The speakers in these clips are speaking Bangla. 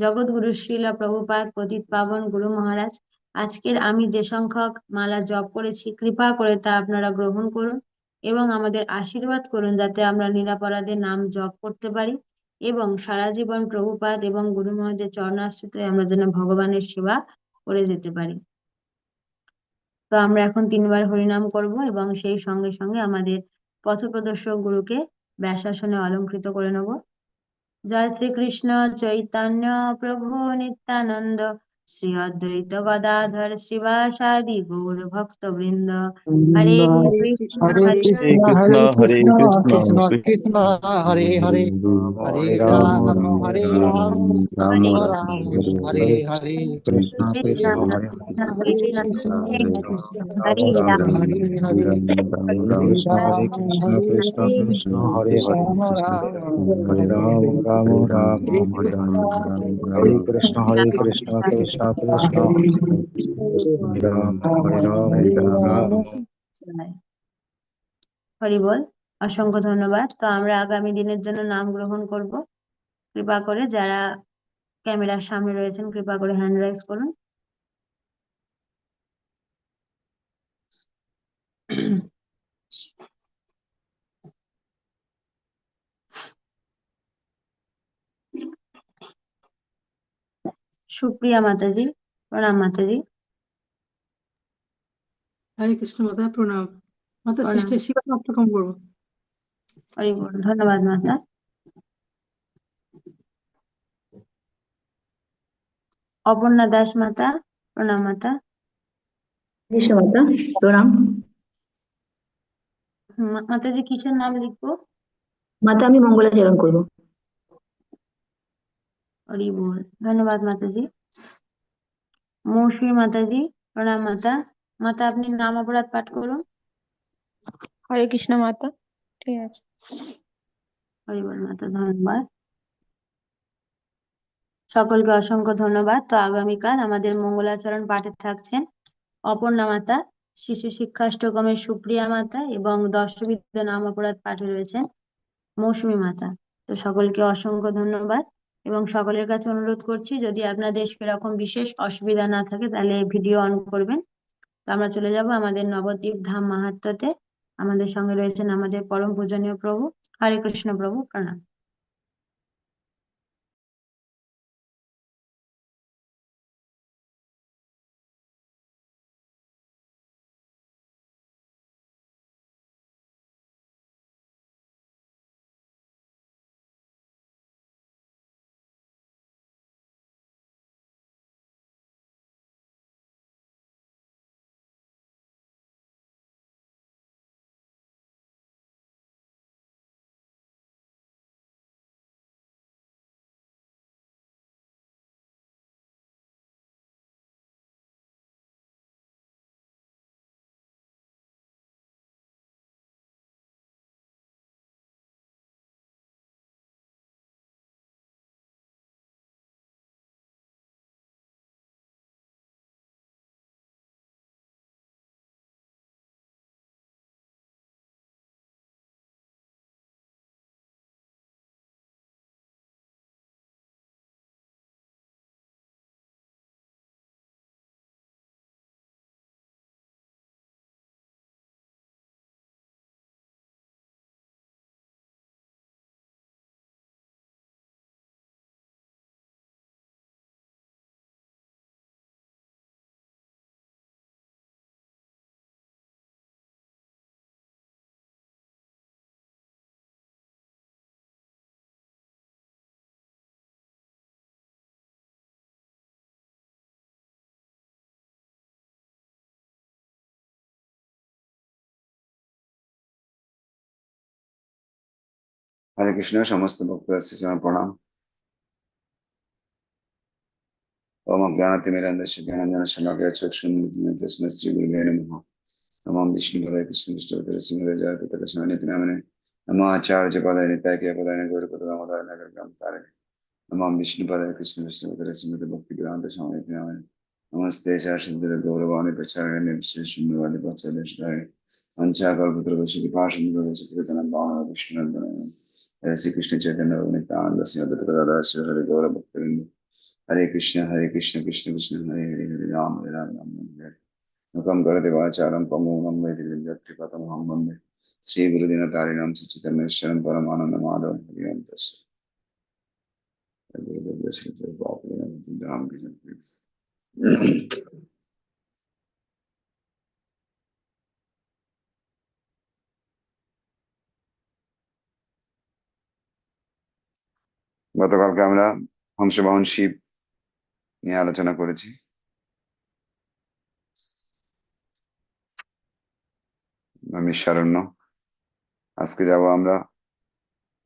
জগৎগুরু শ্রীলা প্রভুপাত পতিত পাবন গুরু মহারাজ, আজকের আমি যে সংখ্যক মালা জপ করেছি, কৃপা করে তা আপনারা গ্রহণ করুন এবং আমাদের আশীর্বাদ করুন যাতে আমরা নিরাপরাধে নাম জপ করতে পারি এবং সারা জীবন প্রভুপাত এবং গুরু মহারাজের চরণাশ্রিত আমরা যেন ভগবানের সেবা করে যেতে পারি। তো আমরা এখন তিনবার হরিনাম করব এবং সেই সঙ্গে সঙ্গে আমাদের পথপ্রদর্শক গুরুকে ব্যাসাসনে অলঙ্কৃত করে নেব। জয় শ্রীকৃষ্ণ চৈতন্য প্রভু নিত্যানন্দ শ্রী অদ্বৈত গদাধর শ্রীবাসাদি গৌর ভক্ত বৃন্দ হরে কৃষ্ণ হরে কৃষ্ণ হরে কৃষ্ণ কৃষ্ণ হরে হরে হরে রাম হরে রাম রাম রাম হরে হরে কৃষ্ণ কৃষ্ণ হরে হরে রাম কৃষ্ণ কৃষ্ণ কৃষ্ণ হরে হরে হরে রাম রাম রাম হরে হরে কৃষ্ণ হরে কৃষ্ণ কৃষ্ণ কৃষ্ণ হরে রাম হরে রাম রাম হরি বল, অসংখ্য ধন্যবাদ। তো আমরা আগামী দিনের জন্য নাম গ্রহণ করব। কৃপা করে যারা ক্যামেরার সামনে রয়েছেন, কৃপা করে হ্যান্ড রাইজ করুন। সুপ্রিয়া মাতাজি প্রণাম মাতাজি। হরে কৃষ্ণ মাতা প্রণাম। মাতা প্রণাম। সৃষ্টি সপ্তকম করব। হরি বল ধন্যবাদ মাতা। অপর্ণা দাস মাতা প্রণাম মাতা। কৃষ্ণ মাতা প্রণাম। হুম, মাতাজি কিসের নাম লিখব? মাতা আমি মঙ্গলাচরণ করব। হরি বল ধন্যবাদ মাতাজি। মৌসুমী মাতাজি প্রণাম মাতা। মাতা আপনি নাম অপরাধ পাঠ করুন। হরে কৃষ্ণ মাতা ঠিক আছে। হরি বল মাতা ধন্যবাদ। সকলকে অসংখ্য ধন্যবাদ। তো আগামীকাল আমাদের মঙ্গলাচরণ পাঠে থাকছেন অপর্ণা মাতা শিশু শিক্ষাষ্টকমের সুপ্রিয়া মাতা এবং দর্শবিদ্যা নাম অপরাধ পাঠে রয়েছেন মৌসুমী মাতা। তো সকলকে অসংখ্য ধন্যবাদ। এবং সকলের কাছে অনুরোধ করছি, যদি আপনাদের সেরকম বিশেষ অসুবিধা না থাকে, তাহলে ভিডিও অন করবেন। তো আমরা চলে যাব আমাদের নবদ্বীপ ধাম মাহাত্মতে আমাদের সঙ্গে রয়েছেন আমাদের পরম পূজনীয় প্রভু, হরে কৃষ্ণ প্রভু, প্রণাম। হরে কৃষ্ণ সমস্ত ভক্তদের শ্রীচরণ প্রণাম ওম অজ্ঞানতিমিরান্ধস্য জ্ঞানঞ্জন শলাকয়া চক্ষুন্মুদ্দিনতস্ম শ্রী গুরুভে নমঃ নমঃ বিষ্ণু পদায় কৃষ্ণ বিষ্ণু পদায় শ্রীমদে জয় পিতা কৃষ্ণ নিতি নামনে নমঃ আচার্য পদায় নিতায় কে পদায় গৌর পদ দামোদর নগর গ্রাম তারে নমঃ বিষ্ণু পদায় কৃষ্ণ বিষ্ণু পদায় শ্রীমদে ভক্তি গ্রান্ত স্বামী নিতি নামনে নমস্তে শাসিন্দুর গৌরবাণী প্রচারণ বিশেষ শূন্যবাদী পচাদেশ দায় পঞ্চাকল্পত্র বৈশিকী পাশন্দ্র বৈশিকী তনন্দন বিষ্ণুনন্দন श्रीकृष्ण चैतन्य भगनितानंद श्रीमदादा शिव हरे गौर भक्तविंद हरे कृष्ण हरे कृष्ण कृष्ण कृष्ण हरे हरे हरे राम हरे राम राम राम हरे मुखम कर देवाचारम पमूनम वे दिव्यत्रिपतम हम वंदे श्री गुरुदिन तारिणाम सचितमेश्वरम परमानंद माधव हरिओम तस्य गुरुदेव श्री राम कृष्ण গতকালকে আমরা হংসবাহন শিব নিয়ে আলোচনা করেছি। শারণ্য। আজকে যাব আমরা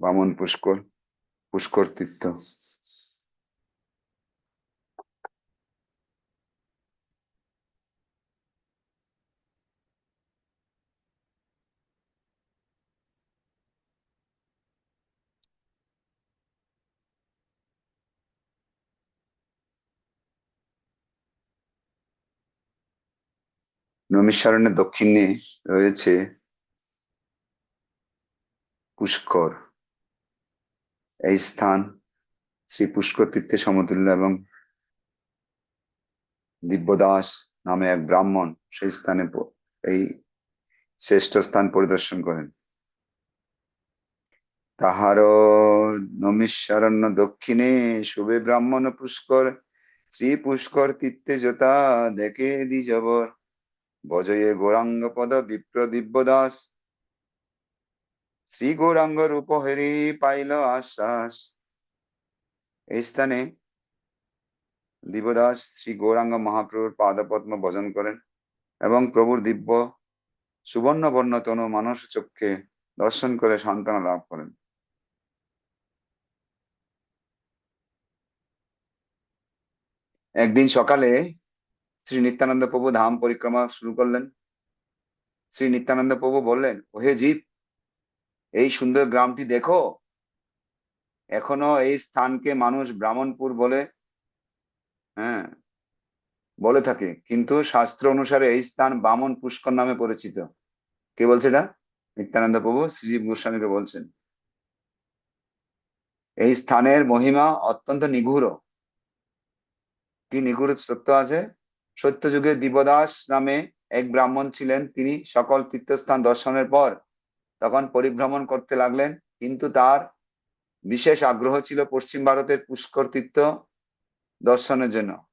বামন পুষ্কর পুষ্কর তীর্থ। নৈমিষারণ্যের দক্ষিণে রয়েছে পুষ্কর। এই স্থান শ্রী পুষ্কর তীর্থের সমতুল্য এবং দিব্যদাস নামে এক ব্রাহ্মণ সেই স্থানে এই শ্রেষ্ঠ স্থান পরিদর্শন করেন। তাহার নমিষারণ্য দক্ষিণে শুভে ব্রাহ্মণ পুষ্কর, শ্রী পুষ্কর তীর্থে যথা দেখে দ্বিজবর বজয়ে গৌরাঙ্গ পদ বিপ্র দিব্যদাস শ্রী গৌরাঙ্গ রূপ হেরি পাইল আশ্বাস। এই স্থানে দিবদাস শ্রী গৌরাঙ্গ মহাপ্রভুর পাদপদ্ম ভজন করেন এবং প্রভুর দিব্য সুবর্ণ বর্ণ তনু মানস চক্ষে দর্শন করে সান্ত্বনা লাভ করেন। একদিন সকালে শ্রী নিত্যানন্দ প্রভু ধাম পরিক্রমা শুরু করলেন। শ্রী নিত্যানন্দ প্রভু বললেন, ওহে জীব, এই সুন্দর গ্রামটি দেখো। এখনও এই স্থানকে মানুষ ব্রাহ্মণপুর বলে হ্যাঁ বলে থাকে। কিন্তু শাস্ত্র অনুসারে এই স্থান বামন পুষ্কর নামে পরিচিত। কে বলছে এটা? নিত্যানন্দ প্রভু শ্রীজীব গোস্বামীকে বলছেন। এই স্থানের মহিমা অত্যন্ত নিগুড় কি নিগুড় সত্য আছে? সত্যযুগে দিবদাস নামে এক ব্রাহ্মণ ছিলেন। তিনি সকল তীর্থস্থান দর্শনের পর তখন পরিভ্রমণ করতে লাগলেন। কিন্তু তার বিশেষ আগ্রহ ছিল পশ্চিম ভারতের পুষ্কর তীর্থ দর্শনের জন্য।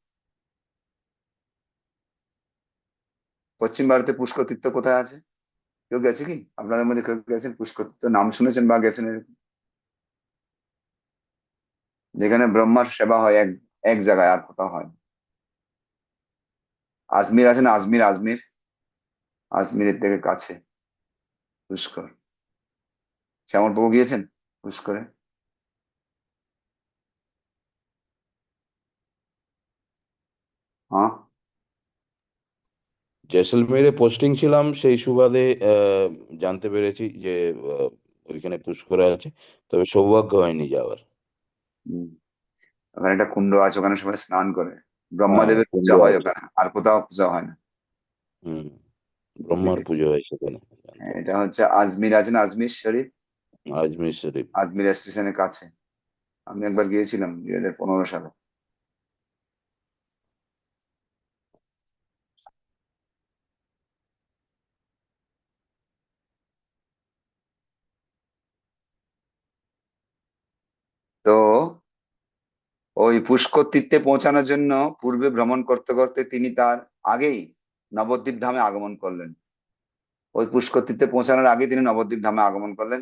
পশ্চিম ভারতে পুষ্কর তীর্থ কোথায় আছে? কেউ গেছে কি? আপনাদের মধ্যে কেউ গেছেন? পুষ্কর তীর্থ নাম শুনেছেন বা গেছেন এরকম? যেখানে ব্রহ্মার সেবা হয় এক এক জায়গায় আর কোথাও হয়। আজমির আছে না? আজমির আজমির। আজমিরের থেকে কাছে। পুষ্কর। শ্যামল গিয়েছেন? পুষ্করে। হ্যাঁ? পোস্টিং ছিলাম সেই সুবাদে আহ, জানতে পেরেছি যে ওইখানে পুষ্কর আছে। তবে সৌভাগ্য হয়নি যাওয়ার। হুম। ওখানে একটা কুণ্ড আছে ওখানে সবাই স্নান করে। ব্রহ্মাদেবের কুণ্ড পূজা হয় ওখানে আর কোথাও পূজা হয় না। হম ব্রহ্মার পুজো হয় সেখানে হ্যাঁ, এটা হচ্ছে আজমির আছে না আজমির শরীফ? আজমির শরীফ। আজমির স্টেশনের কাছে। আমি একবার গিয়েছিলাম দুই হাজার পনেরো সালে তো ওই পুষ্কর তীর্থে পৌঁছানোর জন্য পূর্বে ভ্রমণ করতে করতে তিনি তার আগেই নবদ্বীপ ধামে আগমন করলেন। ওই পুষ্কর তীর্থে পৌঁছানোর আগে তিনি নবদ্বীপ ধামে আগমন করলেন।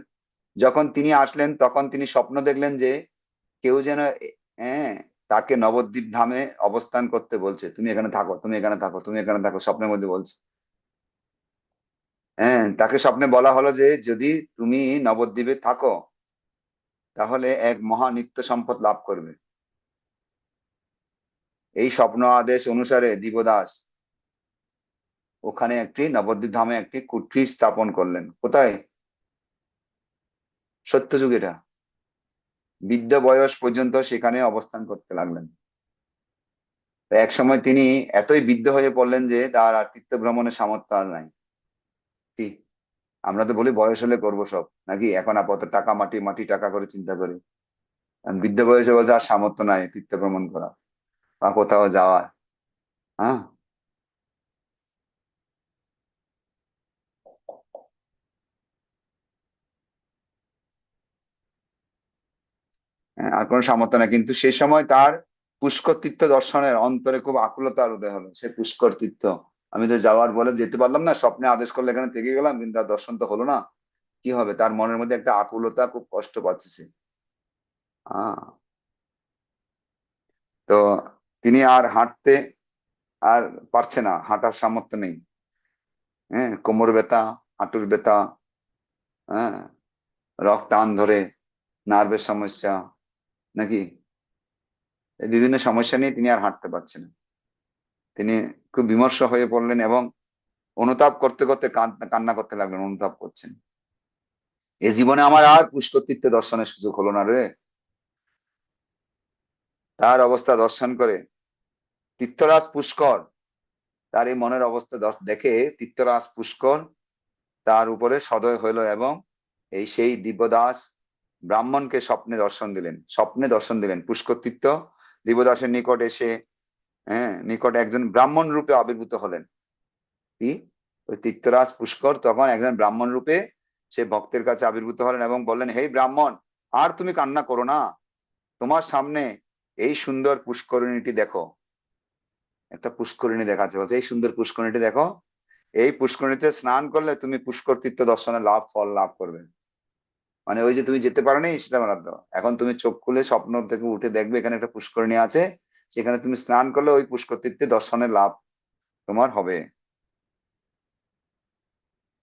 যখন তিনি আসলেন, তখন তিনি স্বপ্ন দেখলেন যে কেউ যেন হ্যাঁ তাকে নবদ্বীপ ধামে অবস্থান করতে বলছে। তুমি এখানে থাকো, তুমি এখানে থাকো, তুমি এখানে থাকো, স্বপ্নের মধ্যে বলছে। হ্যাঁ তাকে স্বপ্নে বলা হলো যে যদি তুমি নবদ্বীপে থাকো, তাহলে এক মহা নিত্য সম্পদ লাভ করবে। এই স্বপ্ন আদেশ অনুসারে দিবদাস ওখানে একটি নবদ্বীপ ধামে একটি কুঠি স্থাপন করলেন। কোথায়? সত্যযুগ এটা। বৃদ্ধ বয়স পর্যন্ত সেখানে অবস্থান করতে লাগলেন। এক সময় তিনি এতই বৃদ্ধ হয়ে পড়লেন যে তার আর তীর্থ ভ্রমণের সামর্থ্য আর নাই। কি? আমরা তো বলি বয়স হলে করব সব, নাকি? এখন আপাতত টাকা, মাটি মাটি, টাকা করে চিন্তা করি। বৃদ্ধ বয়সে বলছে আর সামর্থ্য নাই তীর্থ ভ্রমণ করা বা কোথাও যাওয়ার হ্যাঁ? আর কোনো সামর্থ্য না কিন্তু সেই সময় তার পুষ্কর তীর্থ দর্শনের অন্তরে খুব আকুলতার উদয় হলো। সে পুষ্কর তীর্থ আমি তো যাওয়ার বলে যেতে পারলাম না, স্বপ্নে আদেশ করলে এখানে থেকে গেলাম, কিন্তু তার দর্শন তো হলো না। কি হবে? তার মনের মধ্যে একটা আকুলতা খুব কষ্ট পাচ্ছে সে। তো তিনি আর হাঁটতে আর পারছে না, হাঁটার সামর্থ্য নেই। হ্যাঁ কোমর ব্যথা, হাঁটুর ব্যথা হ্যাঁ রক টান ধরে, নার্ভের সমস্যা নাকি? বিভিন্ন সমস্যা নিয়ে তিনি আর হাঁটতে পারছেন তিনি খুব বিমর্ষ হয়ে পড়লেন এবং অনুতাপ করতে করতে কান্না করতে লাগলেন, অনুতাপ করছেন। এ জীবনে আমার আর পুষ্কর দর্শনের সুযোগ হলো না রে। তার অবস্থা দর্শন করে। তীর্থরাজ পুষ্কর, তার এই মনের অবস্থা দেখে তীর্থরাজ পুষ্কর তার উপরে সদয় হইল এবং এই সেই দিব্যদাস ব্রাহ্মণকে স্বপ্নে দর্শন দিলেন, স্বপ্নে দর্শন দিলেন। পুষ্কর তীর্থ দিব্যদাসের নিকট এসে হ্যাঁ নিকট একজন ব্রাহ্মণ রূপে আবির্ভূত হলেন। কি? ওই তীর্থরাজ পুষ্কর তখন একজন ব্রাহ্মণ রূপে সে ভক্তের কাছে আবির্ভূত হলেন এবং বললেন হে ব্রাহ্মণ, আর তুমি কান্না করো না। তোমার সামনে এই সুন্দর পুষ্করিণীটি দেখো। একটা পুষ্করিণী দেখাচ্ছে, বলছে, এই সুন্দর পুষ্করিণীটি দেখো। এই পুষ্করিণীতে স্নান করলে তুমি পুষ্কর তীর্থ দর্শনে লাভ, ফল লাভ করবে। মানে ওই যে তুমি যেতে পারো নি, সেটা দাও। এখন তুমি চোখ খুলে স্বপ্ন থেকে উঠে দেখবে এখানে একটা পুষ্করিণী আছে। সেখানে তুমি স্নান করলে ওই পুষ্কর তীর্থে দর্শনের লাভ তোমার হবে।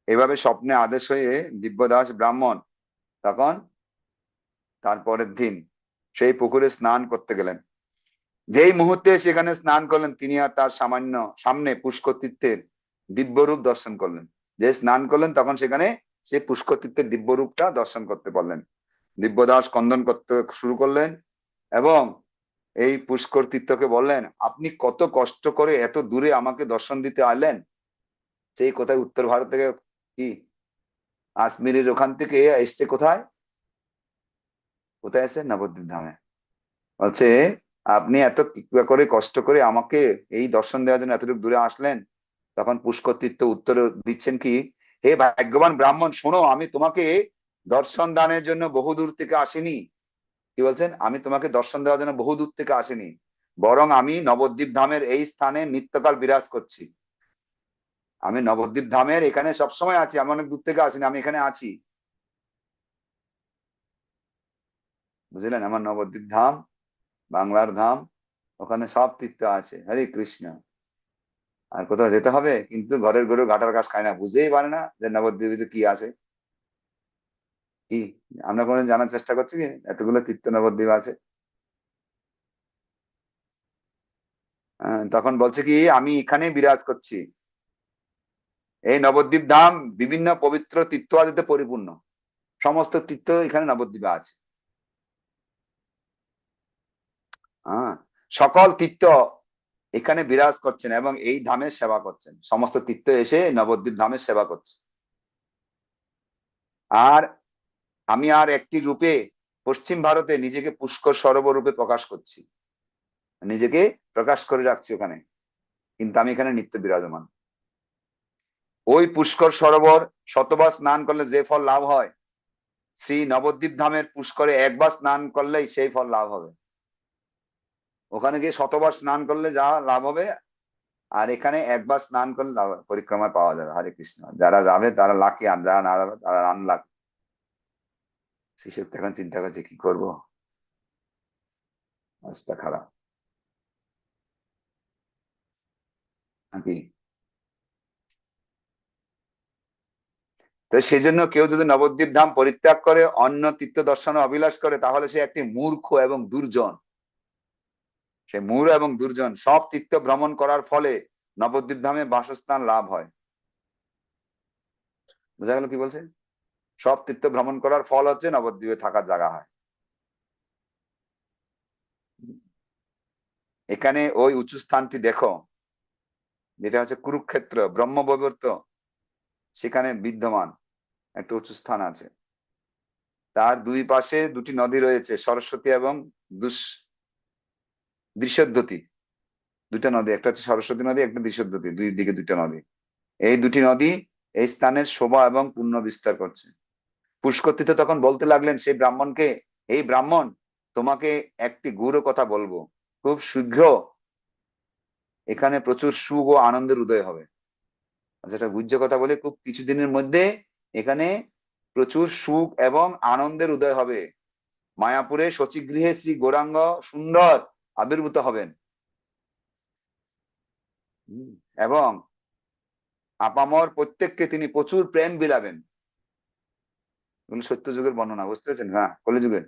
এভাবে স্বপ্নে আদেশ হয়ে দিব্যদাস ব্রাহ্মণ তখন তারপরের দিন সেই পুকুরে স্নান করতে গেলেন। যেই মুহূর্তে সেখানে স্নান করলেন, তিনি আর তার সামান্য সামনে পুষ্কর তীর্থের দিব্যরূপ দর্শন করলেন। যে স্নান করলেন, তখন সেখানে সেই পুষ্কর তীর্থের দিব্যরূপটা দর্শন করতে পারলেন। দিব্যদাস কন্দন করতে শুরু করলেন এবং এই পুষ্কর তীর্থকে বললেন, আপনি কত কষ্ট করে এত দূরে আমাকে দর্শন দিতে আনলেন সেই কোথায় উত্তর ভারত থেকে কি? আজমিরের ওখান থেকে এসছে কোথায়? কোথায় আছে? নবদ্বীপ ধামে। বলছে, আপনি এত কৃপা করে কষ্ট করে আমাকে এই দর্শন দেওয়ার জন্য এতটুকু দূরে আসলেন? তখন পুষ্কর তীর্থ উত্তর দিচ্ছেন কি, হে ভাগ্যবান ব্রাহ্মণ, শোনো, আমি তোমাকে দর্শন দানের জন্য বহু দূর থেকে আসিনি। কি বলছেন? আমি তোমাকে দর্শন দেওয়ার জন্য বহু দূর থেকে আসিনি, বরং আমি নবদ্বীপ ধামের এই স্থানে নিত্যকাল বিরাজ করছি। আমি নবদ্বীপ ধামের এখানে সবসময় আছি, আমি অনেক দূর থেকে আসিনি, আমি এখানে আছি। বুঝলেন? আমার নবদ্বীপ ধাম, বাংলার ধাম, ওখানে সব তীর্থ আছে। হরে কৃষ্ণ। আর কোথাও যেতে হবে? কিন্তু ঘরের গরু ঘাটার ঘাস খায় না। বুঝতেই পারে না যে নবদ্বীপে কি আছে। কি? আমরা কোনো জানার চেষ্টা করছি কি? এতগুলো তীর্থ নবদ্বীপ আছে। তখন বলছে কি, আমি এখানে বিরাজ করছি। এই নবদ্বীপ ধাম বিভিন্ন পবিত্র তীর্থ আদিতে পরিপূর্ণ। সমস্ত তীর্থ এখানে নবদ্বীপে আছে। হ্যাঁ? সকল তীর্থ এখানে বিরাজ করছেন এবং এই ধামের সেবা করছেন। সমস্ত তীর্থ এসে নবদ্বীপ ধামের সেবা করছে। আর আমি আর একটি রূপে পশ্চিম ভারতে নিজেকে পুষ্কর সরোবর রূপে প্রকাশ করছি। নিজেকে প্রকাশ করে রাখছি ওখানে। কিন্তু আমি এখানে নিত্য বিরাজমান। ওই পুষ্কর সরোবর শতবার স্নান করলে যে ফল লাভ হয়, শ্রী নবদ্বীপ ধামের পুষ্করে একবার স্নান করলেই সেই ফল লাভ হবে। ওখানে গিয়ে শতবার স্নান করলে যা লাভ হবে, আর এখানে একবার স্নান করলে লাভ পরিক্রমায় পাওয়া যাবে। হরে কৃষ্ণ। যারা যাবে, তারা লাকি আর যারা না যাবে, তারা আনলাক শিশুর এখন চিন্তা করছে, কি করব? অবস্থা খারাপ। নাকি? তো সেই জন্য কেউ যদি নবদ্বীপ ধাম পরিত্যাগ করে অন্য তীর্থ দর্শনে অভিলাষ করে, তাহলে সে একটি মূর্খ এবং দুর্জন। সে মূর এবং দুর্জন, সব তীর্থ ভ্রমণ করার ফলে নবদ্বীপ ধামে বাসস্থান লাভ হয়। বোঝা গেল কি বলছে? সব তীর্থ ভ্রমণ করার ফল হচ্ছে নবদ্বীপে থাকার জায়গা হয়। এখানে ওই উঁচু স্থানটি দেখো, যেটা হচ্ছে কুরুক্ষেত্র, ব্রহ্মবৈবর্ত, সেখানে বিদ্যমান একটা উঁচু স্থান আছে। তার দুই পাশে দুটি নদী রয়েছে, সরস্বতী এবং দুস দৃশ্যদ্যতি। দুটা নদী, একটা হচ্ছে সরস্বতী নদী, একটা দিশদ্রতী দুই দিকে দুইটা নদী। এই দুটি নদী এই স্থানের শোভা এবং পুণ্য বিস্তার করছে। পুষ্কর্তীতে তখন বলতে লাগলেন, সেই ব্রাহ্মণকে, এই ব্রাহ্মণ, তোমাকে একটি গুরু কথা বলব। খুব শীঘ্র এখানে প্রচুর সুখ ও আনন্দের উদয় হবে। যেটা গুজ্জ কথা বলে, খুব কিছুদিনের মধ্যে এখানে প্রচুর সুখ এবং আনন্দের উদয় হবে। মায়াপুরে শচীগৃহে শ্রী গৌরাঙ্গ সুন্দর আবির্ভূত হবেন। এবং আপামর প্রত্যেককে তিনি প্রচুর প্রেম বিলাবেন। সত্য যুগের বর্ণনা, বুঝতে পেরেছেন? হ্যাঁ কলিযুগের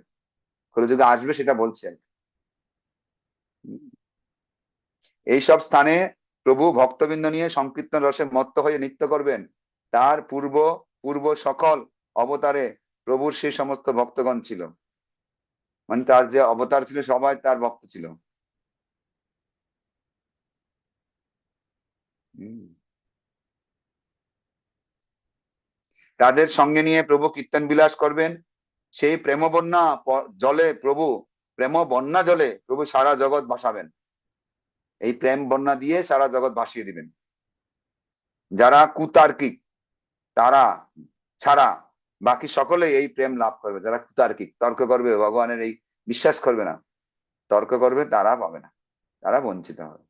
কলিযুগে আসবে সেটা বলছেন এই সব স্থানে প্রভু ভক্তবৃন্দ নিয়ে সংকীর্তন রসে মত্ত হয়ে নৃত্য করবেন। তার পূর্ব পূর্ব সকল অবতারে প্রভুর সেই সমস্ত ভক্তগণ ছিল। মানে তার যে অবতার ছিল, সবাই তার ভক্ত ছিল। তাদের সঙ্গে নিয়ে প্রভু কীর্তন বিলাস করবেন। সেই প্রেম বন্যা জলে প্রভু প্রেম বন্যা জলে প্রভু সারা জগৎ ভাসাবেন। এই প্রেম বন্যা দিয়ে সারা জগৎ ভাসিয়ে দিবেন। যারা কুতার্কিক, তারা ছাড়া বাকি সকলে এই প্রেম লাভ করবে, যারা কুতার্কিক তর্ক করবে, ভগবানের এই বিশ্বাস করবে না। তর্ক করবে, তারা পাবে না। তারা বঞ্চিত হবে।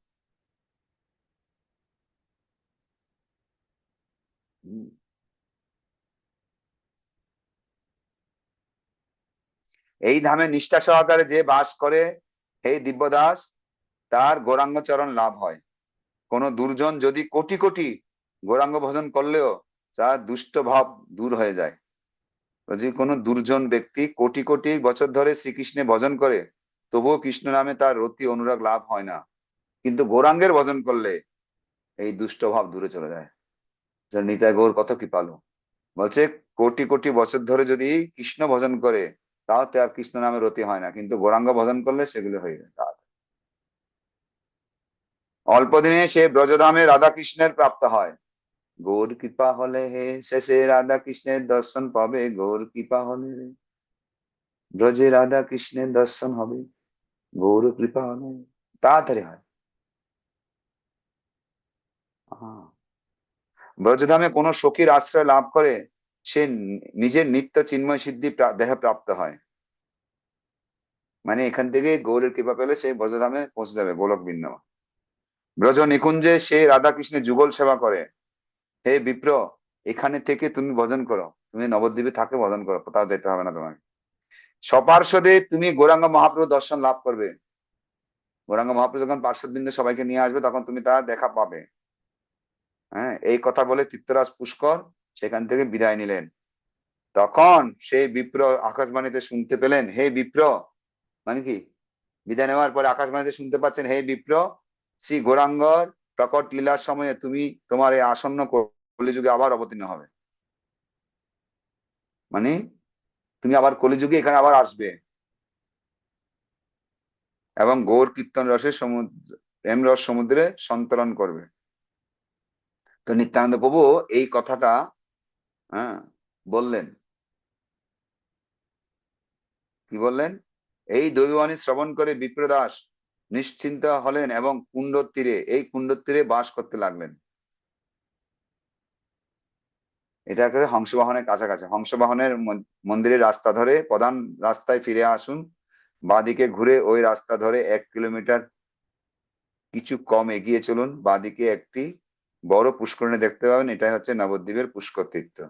এই ধামে নিষ্ঠা সহকারে যে বাস করে, হে দিব্যদাস, তার গৌরাঙ্গ চরণ লাভ হয়। কোন দুর্জন যদি কোটি কোটি গৌরাঙ্গ ভজন করলেও, তার দুষ্ট ভাব দূর হয়ে যায়। যদি কোনো দুর্জন ব্যক্তি কোটি কোটি বছর ধরে শ্রীকৃষ্ণে ভজন করে, তবুও কৃষ্ণ নামে তার রতি অনুরাগ লাভ হয় না। কিন্তু গৌরাঙ্গের ভজন করলে এই দুষ্ট ভাব দূরে চলে যায়। যার নিতাই গৌর কত কৃপালু। বলছে, কোটি কোটি বছর ধরে যদি কৃষ্ণ ভজন করে তাও আর কৃষ্ণ নামে রতি হয় না। কিন্তু গৌরাঙ্গ ভজন করলে সেগুলো হয়ে যায়। অল্প দিনে সে ব্রজধামে রাধা কৃষ্ণের প্রাপ্ত হয়। গৌর কৃপা হলে হে শেষে রাধা কৃষ্ণের দর্শন পাবে, গৌর কৃপা হলে রে। ব্রজে রাধা কৃষ্ণের দর্শন হবে, গৌর কৃপা হলে তাড়াতাড়ি হয়। ব্রজধামে কোন সখীর আশ্রয় লাভ করে সে নিজের নিত্য চিন্ময় সিদ্ধি দেহে প্রাপ্ত হয়। মানে এখান থেকে গৌরের কৃপা পেলে সে ব্রজধামে পৌঁছে যাবে গোলক বৃন্দাবন ব্রজ নিকুঞ্জে সে রাধা কৃষ্ণের যুগল সেবা করে। হে বিপ্র, এখানে থেকে তুমি ভজন করো। তুমি নবদ্বীপে থাকে, ভজন করো। কোথাও যেতে হবে না তোমাকে। সপার্শ্বদে তুমি গৌরাঙ্গ মহাপ্রভু দর্শন লাভ করবে। গৌরাঙ্গ মহাপ্রভু যখন পার্শ্বদ বিন্দু সবাইকে নিয়ে আসবে, তখন তুমি তার দেখা পাবে। হ্যাঁ এই কথা বলে তীর্থরাজ পুষ্কর সেখান থেকে বিদায় নিলেন। তখন সেই বিপ্র আকাশবাণীতে শুনতে পেলেন, হে বিপ্র মানে কি? বিদায় নেওয়ার পরে আকাশবাণীতে শুনতে পাচ্ছেন, হে বিপ্র, শ্রী গৌরাঙ্গর প্রকট লীলার সময়ে তুমি তোমার এই আসন্ন কলিযুগে আবার অবতীর্ণ হবে। মানে তুমি আবার কলিযুগে এখানে আবার আসবে। এবং গৌর কীর্তন রসের সমুদ্র প্রেম রস সমুদ্রে সন্তরণ করবে। তো নিত্যানন্দ প্রভু এই কথাটা হ্যাঁ বললেন। কি বললেন? এই দৈবাণী শ্রবণ করে বিপ্রদাস নিশ্চিন্ত হলেন এবং কুণ্ডর তীরে, এই কুণ্ডর তীরে বাস করতে লাগলেন। এটা হংসবাহনের কাছাকাছি। হংসবাহনের মন- মন্দিরের রাস্তা ধরে, প্রধান রাস্তায় ফিরে আসুন। বাদিকে ঘুরে ওই রাস্তা ধরে এক কিলোমিটার কিছু কম এগিয়ে চলুন। বাদিকে একটি বড় পুষ্করিণী দেখতে পাবেন। এটাই হচ্ছে নবদ্বীপের পুষ্কর তীর্থ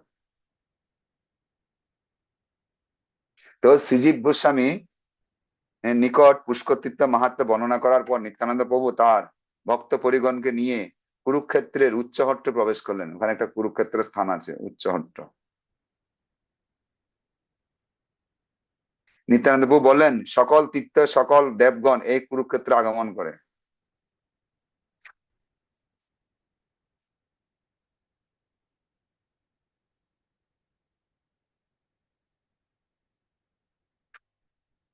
তো শ্রীজীব গোস্বামী নিকট পুষ্কর তীর্থ মাহাত্ম বর্ণনা করার পর নিত্যানন্দ প্রভু তার ভক্ত পরিগণকে নিয়ে কুরুক্ষেত্রের উচ্চহট্ট প্রবেশ করলেন। ওখানে একটা কুরুক্ষেত্রের স্থান আছে, উচ্চহট্ট। নিত্যানন্দ প্রভু বললেন, সকল তীর্থ, সকল দেবগণ এই কুরুক্ষেত্রে আগমন করে।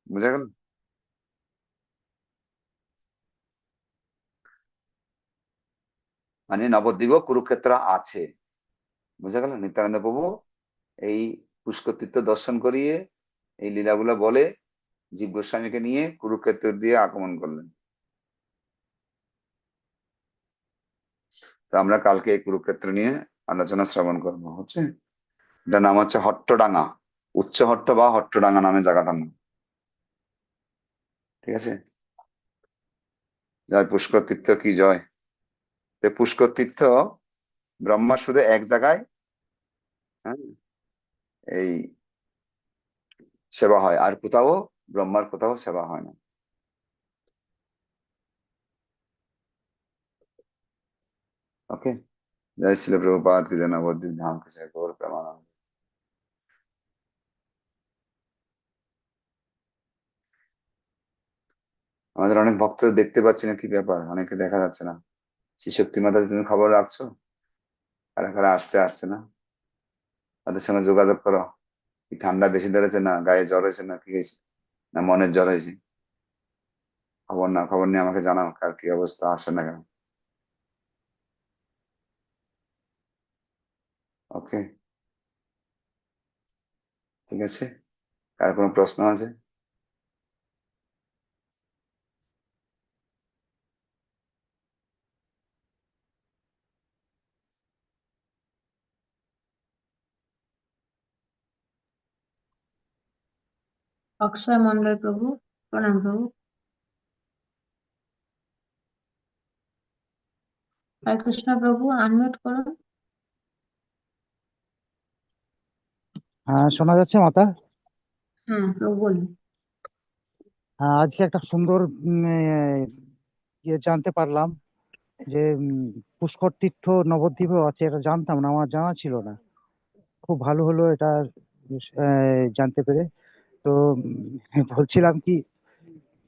বুঝা গেল? মানে নবদ্বীপ কুরুক্ষেত্র আছে। বুঝা গেল? নিত্যানন্দ প্রভু এই পুষ্কর তীর্থ দর্শন করিয়ে এই লীলাগুলো বলে জীব গোস্বামীকে নিয়ে কুরুক্ষেত্র দিয়ে আগমন করলেন। তো আমরা কালকে এই কুরুক্ষেত্র নিয়ে আলোচনা শ্রবণ করব, হচ্ছে? এটা নাম হচ্ছে হট্টডাঙ্গা, উচ্চ হট্ট বা হট্টডাঙ্গা নামে জায়গাটার নাম। ঠিক আছে? জয় পুষ্কর তীর্থ কি জয়? তো পুষ্কর তীর্থ ব্রহ্মা শুধু এক জায়গায় হ্যাঁ এই সেবা হয় আর কোথাও ব্রহ্মার কোথাও সেবা হয় না ओके जय श्री प्रभुपाद की जनावर्दी धाम के जय गौर प्रमाण আমাদের অনেক ভক্ত দেখতে পাচ্ছি না কি ব্যাপার অনেকে দেখা যাচ্ছে না শ্রী শক্তি মাতা তুমি খবর রাখছো? কারা কারা আসছে আসছে না? তাদের সঙ্গে যোগাযোগ করো। কি ঠান্ডা বেশি ধরেছে না গায়ে জ্বর হয়েছে না কি হয়েছে? না মনের জ্বর হয়েছে? খবর না খবর নিয়ে আমাকে জানাও কার কি অবস্থা, আসে না কেন? ওকে ঠিক আছে? কার কোনো প্রশ্ন আছে? অক্ষয় মন্ডল প্রভু প্রণাম প্রভু। হরে কৃষ্ণ প্রভু আনমিউট করুন। হ্যাঁ শোনা যাচ্ছে মাতা? হ্যাঁ প্রভু বলুন। হ্যাঁ আজকে একটা সুন্দর ইয়ে জানতে পারলাম যে পুষ্কর তীর্থ নবদ্বীপেও আছে এটা জানতাম না আমার জানা ছিল না। খুব ভালো হলো এটা জানতে পেরে। তো বলছিলাম কি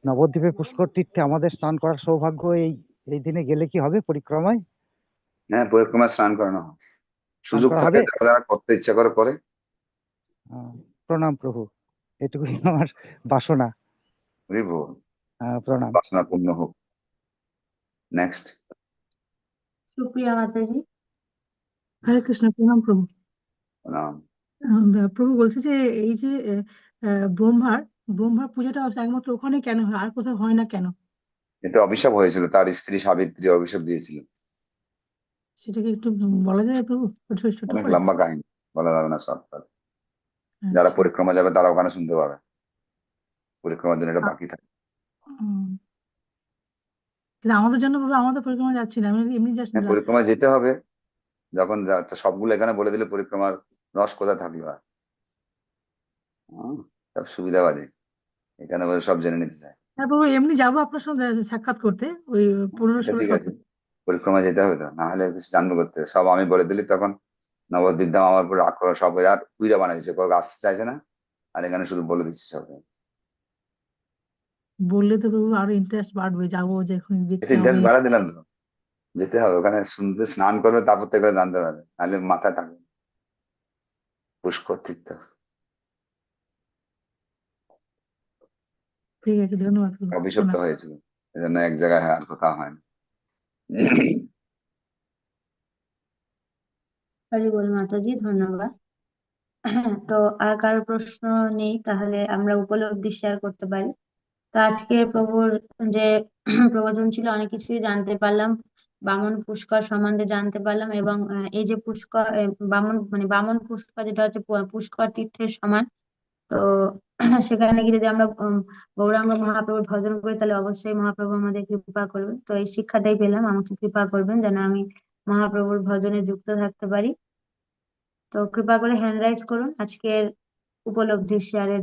নবদ্বীপে পুষ্কর তীর্থে আমাদের স্নান করার সৌভাগ্য এই এই দিনে গেলে কি হবে পরিক্রমায়? হ্যাঁ পরিক্রমা স্নান করানো সুযোগ থাকে? যারা করতে ইচ্ছা করে করে। প্রণাম প্রভু এটুকুই আমার বাসনা। প্রণাম। বাসনা পূর্ণ হোক। নেক্সট সুপ্রিয়া মাতাজি। হরে কৃষ্ণ প্রণাম প্রভু। আহ, প্রভু বলছে যে এই যে ব্রহ্মার ব্রহ্মার পূজাটা একমাত্র ওখানে কেন হয়? আর কোথাও হয় না কেন? এটা অভিশাপ হয়েছিল তার স্ত্রী সাবিত্রী অভিশাপ দিয়েছিল। সেটাকে একটু বলা যায় প্রভু? ছোট অনেক করে। লম্বা কাহিনী বলা যাবে না শর্টকাট যারা আচ্ছা। পরিক্রমা যাবে তারা ওখানে শুনতে পাবে। পরিক্রমার জন্য এটা বাকি থাকে। কিন্তু আমাদের জন্য প্রভু আমাদের পরিক্রমা যাচ্ছি না। আমি এমনি জাস্ট হ্যাঁ পরিক্রমা যেতে হবে। যখন সবগুলো এখানে বলে দিলে পরিক্রমার রস কোথায় থাকল আর সব সুবিধাবাদী। এখানে বলে সব জেনে নিতে চায়। হ্যাঁ প্রভু এমনি যাব আপনার সঙ্গে সাক্ষাৎ করতে ওই পনেরো সেটা ষোলো ঠিক আছে। পরিক্রমা যেতে হবে তো? না হলে কিছু জানব করতে। সব আমি বলে দিলি তখন নবদ্বীপ ধাম আমার উপর আক্রমণ সব আর উইরা বানাইছে। কেউ আসতে চাইছে না আর এখানে শুধু বলে দিচ্ছি সব বললে তো প্রভু আরও ইন্টারেস্ট বাড়বে যাব যখন দেখতে হবে। বাড়া দিলাম তো। যেতে হবে ওখানে শুনবে স্নান করবে তারপর থেকে জানতে পারবে। নাহলে মাথায় থাকবে পুষ্কর তীর্থ ঠিক আছে ধন্যবাদ অভিশপ্ত। হয়েছিল এজন্য এক জায়গায় আর কোথাও হয়নি হরি বল মাতাজি ধন্যবাদ। তো আর কারও প্রশ্ন নেই তাহলে আমরা উপলব্ধি শেয়ার করতে পারি। তো আজকে প্রভুর যে প্রবচন ছিল অনেক কিছুই জানতে পারলাম। বামন পুষ্কর সম্বন্ধে জানতে পারলাম এবং আহ, এই যে পুষ্কর বামন মানে বামন পুষ্কর যেটা হচ্ছে পু- পুষ্কর তীর্থের সমান তো সেখানে গিয়ে যদি আমরা গৌরাঙ্গ মহাপ্রভুর ভজন করি, তাহলে অবশ্যই মহাপ্রভু আমাদের কৃপা করবেন তো এই শিক্ষাটাই পেলাম, আমাকে কৃপা করবেন যেন আমি মহাপ্রভুর ভজনে যুক্ত থাকতে পারি। তো কৃপা করে হ্যান্ড রাইজ করুন। আজকের উপলব্ধি শেয়ারের